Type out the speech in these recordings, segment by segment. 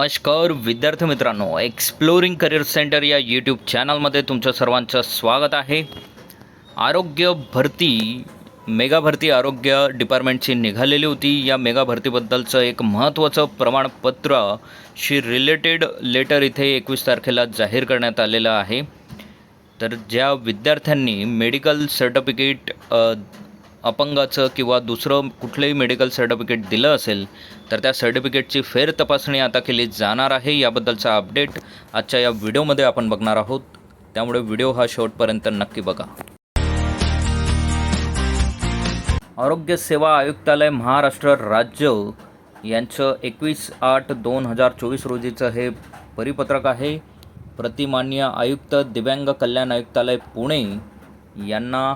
नमस्कार विद्यार्थी मित्रांनो. एक्सप्लोरिंग करिअर सेंटर या यूट्यूब चॅनलमध्ये तुमचं सर्वांचं स्वागत आहे. आरोग्य भरती मेगा भरती आरोग्य डिपार्टमेंटची निघालेली होती. या मेगा भरतीबद्दलचं एक महत्त्वाचं प्रमाणपत्र शी रिलेटेड लेटर इथे एकवीस तारखेला जाहीर करण्यात आलेलं आहे. तर ज्या विद्यार्थ्यांनी मेडिकल सर्टिफिकेट अपंगाचं किंवा दुसरं कुठलंही मेडिकल सर्टिफिकेट दिलं असेल तर त्या सर्टिफिकेटची फेर तपासणी आता केली जाणार आहे याबद्दलचा अपडेट आजच्या या व्हिडिओमध्ये आपण बघणार आहोत. त्यामुळे व्हिडिओ हा शेवटपर्यंत नक्की बघा. आरोग्य सेवा आयुक्तालय महाराष्ट्र राज्य यांचं एकवीस आठ दोन हजार चोवीस रोजीचं हे परिपत्रक आहे. प्रतिमान्य आयुक्त दिव्यांग कल्याण आयुक्तालय पुणे यांना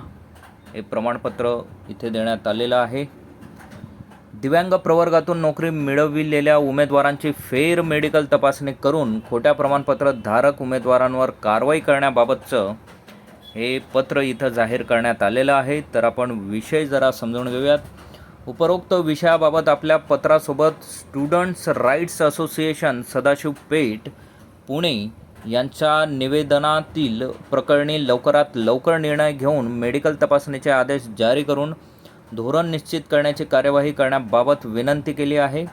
हे प्रमाणपत्र इथे देण्यात आलेलं आहे. दिव्यांग प्रवर्गातून नोकरी मिळविलेल्या उमेदवारांची फेर मेडिकल तपासणी करून खोट्या प्रमाणपत्र धारक उमेदवारांवर कारवाई करण्याबाबतचं हे पत्र इथं जाहीर करण्यात आलेलं आहे. तर आपण विषय जरा समजून घेऊयात. उपरोक्त विषयाबाबत आपल्या पत्रासोबत students rights association Sadashiv Peth Pune यांच्या निवेदनातील प्रकरणी लवकरात लवकर निर्णय घेऊन मेडिकल तपासणीचे आदेश जारी करून धोरण निश्चित करण्याची कार्यवाही करण्याबाबत विनंती केली आहे.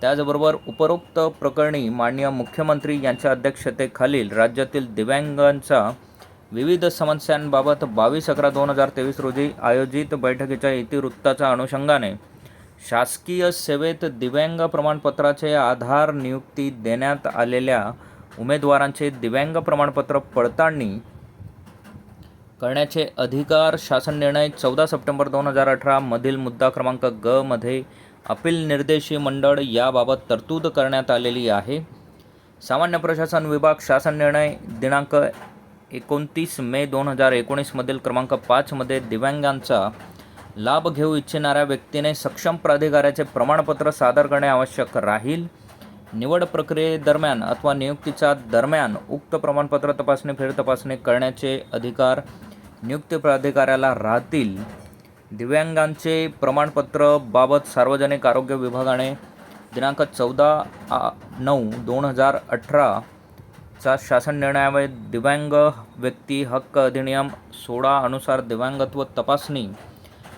त्याचबरोबर उपरोक्त प्रकरणी माननीय मुख्यमंत्री यांच्या अध्यक्षतेखालील राज्यातील दिव्यांगांच्या विविध समस्यांबाबत बावीस अकरा दोन हजार तेवीस रोजी आयोजित बैठकीच्या इतिवृत्ताच्या अनुषंगाने शासकीय सेवेत दिव्यांग प्रमाणपत्राचे आधार नियुक्ती देण्यात आलेल्या उमेदवारांचे दिव्यांग प्रमाणपत्र पडताळणी करण्याचे अधिकार शासन निर्णय चौदा सप्टेंबर दोन हजार अठरामधील मुद्दा क्रमांक ग मध्ये अपील निर्देशी मंडळ याबाबत तरतूद करण्यात आलेली आहे. सामान्य प्रशासन विभाग शासन निर्णय दिनांक एकोणतीस मे दोन हजार एकोणीसमधील क्रमांक पाचमध्ये दिव्यांगांचा लाभ घेऊ इच्छिणाऱ्या व्यक्तीने सक्षम प्राधिकाऱ्याचे प्रमाणपत्र सादर करणे आवश्यक राहील. निवड प्रक्रियेदरम्यान अथवा नियुक्तीच्या दरम्यान उक्त प्रमाणपत्र तपासणी फेर तपासणी करण्याचे अधिकार नियुक्ती प्राधिकाऱ्याला राहतील. दिव्यांगांचे प्रमाणपत्र बाबत सार्वजनिक आरोग्य विभागाने दिनांक चौदा नऊ दोन हजार अठराचा शासन निर्णयामुळे दिव्यांग व्यक्ती हक्क अधिनियम सोळा अनुसार दिव्यांगत्व तपासणी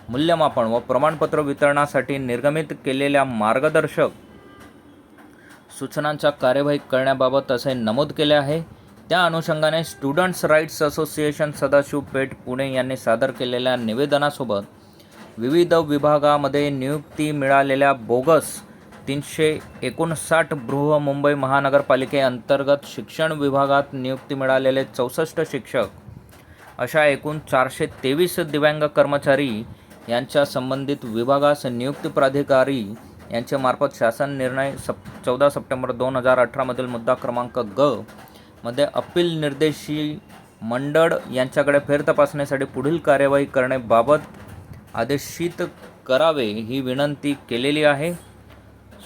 मूल्यमापन व प्रमाणपत्र वितरणासाठी निर्गमित केलेल्या मार्गदर्शक सूचनांचा कार्यवाही करण्याबाबत असे नमूद केले आहे. त्या अनुषंगाने students rights association Sadashiv Peth Pune यांनी सादर केलेल्या निवेदनासोबत विविध विभागामध्ये नियुक्ती मिळालेल्या बोगस तीनशे एकोणसाठ बृहमुंबई महानगरपालिकेअंतर्गत शिक्षण विभागात नियुक्ती मिळालेले चौसष्ट शिक्षक अशा एकूण चारशे तेवीस दिव्यांग कर्मचारी यांच्या संबंधित विभागास नियुक्ती प्राधिकारी यांच्यामार्फत शासन निर्णय सप चौदा सप्टेंबर दोन हजार अठरामधील मुद्दा क्रमांक ग मध्ये अपील निर्देशी मंडळ यांच्याकडे फेरतपासणीसाठी पुढील कार्यवाही करण्याबाबत आदेशित करावे ही विनंती केलेली आहे.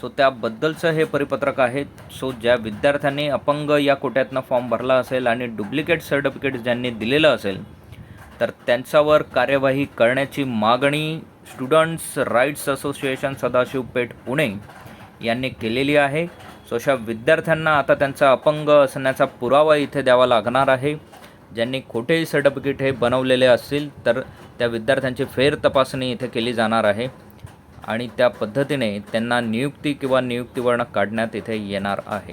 सो त्याबद्दलचं हे परिपत्रक आहे. सो ज्या विद्यार्थ्यांनी अपंग या कोट्यातनं फॉर्म भरला असेल आणि डुप्लिकेट सर्टिफिकेट ज्यांनी दिलेलं असेल तर त्यांच्यावर कार्यवाही करण्याची मागणी students rights association Sadashiv Peth Pune यांनी केलेली आहे. सो अशा विद्यार्थ्यांना आता त्यांचा अपंग असण्याचा पुरावा इथे द्यावा लागणार आहे. ज्यांनी खोटे सर्टिफिकेट हे बनवलेले असतील तर त्या विद्यार्थ्यांची फेर तपासणी इथे केली जाणार आहे. आणि त्या पद्धतीने त्यांना नियुक्ती किंवा नियुक्तीवर्ण काढण्यात इथे येणार आहे.